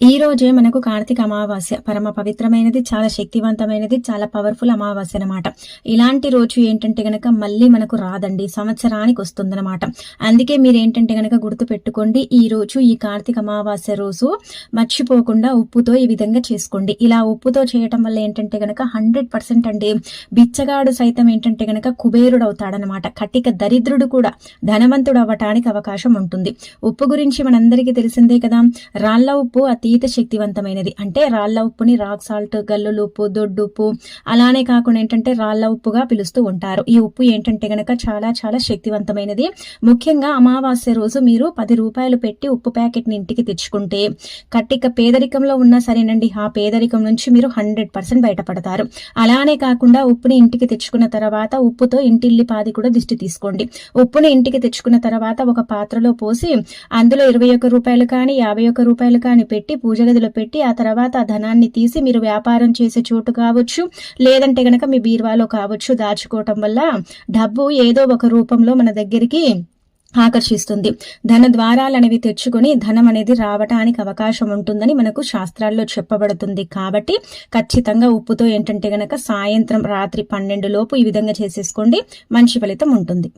ఈ రోజే మనకు కార్తీక అమావాస్య పరమ పవిత్రమైనది చాలా శక్తివంతమైనది చాలా పవర్ఫుల్ అమావాస్య అనమాట ఇలాంటి రోజు ఏంటంటే గనక మళ్ళీ మనకు రాదండి సంవత్సరానికి వస్తుందన్నమాట. అందుకే మీరు ఏంటంటే గనక గుర్తు పెట్టుకోండి ఈ రోజు ఈ కార్తీక అమావాస్య రోజు మర్చిపోకుండా ఉప్పుతో ఈ విధంగా చేసుకోండి. ఇలా ఉప్పుతో చేయటం వల్ల ఏంటంటే గనక హండ్రెడ్ పర్సెంట్ అండి బిచ్చగాడు సైతం ఏంటంటే గనక కుబేరుడు అవుతాడనమాట కటిక దరిద్రుడు కూడా ధనవంతుడు అవ్వటానికి అవకాశం ఉంటుంది. ఉప్పు గురించి మనందరికీ తెలిసిందే కదా రాళ్ళ ఉప్పు అతి అతీత శక్తివంతమైనది అంటే రాళ్ళ ఉప్పుని రాక్ సాల్ట్ గల్లులు ఉప్పు దొడ్డు ఉప్పు అలానే కాకుండా ఏంటంటే రాళ్ళ ఉప్పుగా పిలుస్తూ ఉంటారు. ఈ ఉప్పు ఏంటంటే గనక చాలా చాలా శక్తివంతమైనది. ముఖ్యంగా అమావాస్య రోజు మీరు పది రూపాయలు పెట్టి ఉప్పు ప్యాకెట్ని ఇంటికి తెచ్చుకుంటే కట్టిక పేదరికంలో ఉన్నా సరేనండి ఆ పేదరికం నుంచి మీరు హండ్రెడ్ పర్సెంట్ బయటపడతారు. అలానే కాకుండా ఉప్పుని ఇంటికి తెచ్చుకున్న తర్వాత ఉప్పుతో ఇంటిల్లి పాది కూడా దిష్టి తీసుకోండి. ఉప్పుని ఇంటికి తెచ్చుకున్న తర్వాత ఒక పాత్రలో పోసి అందులో ఇరవై ఒక్క రూపాయలు కానీ యాభై ఒక్క రూపాయలు కానీ పెట్టి పూజ గదిలో పెట్టి ఆ తర్వాత ఆ ధనాన్ని తీసి మీరు వ్యాపారం చేసే చోటు కావచ్చు లేదంటే గనక మీ బీరువాలో కావచ్చు దాచుకోవటం వల్ల డబ్బు ఏదో ఒక రూపంలో మన దగ్గరికి ఆకర్షిస్తుంది. ధన ద్వారాలు అనేవి తెచ్చుకొని ధనం అనేది రావటానికి అవకాశం ఉంటుందని మనకు శాస్త్రాల్లో చెప్పబడుతుంది. కాబట్టి ఖచ్చితంగా ఉప్పుతో ఏంటంటే గనక సాయంత్రం రాత్రి పన్నెండు లోపు ఈ విధంగా చేసేసుకోండి. మంచి ఫలితం ఉంటుంది.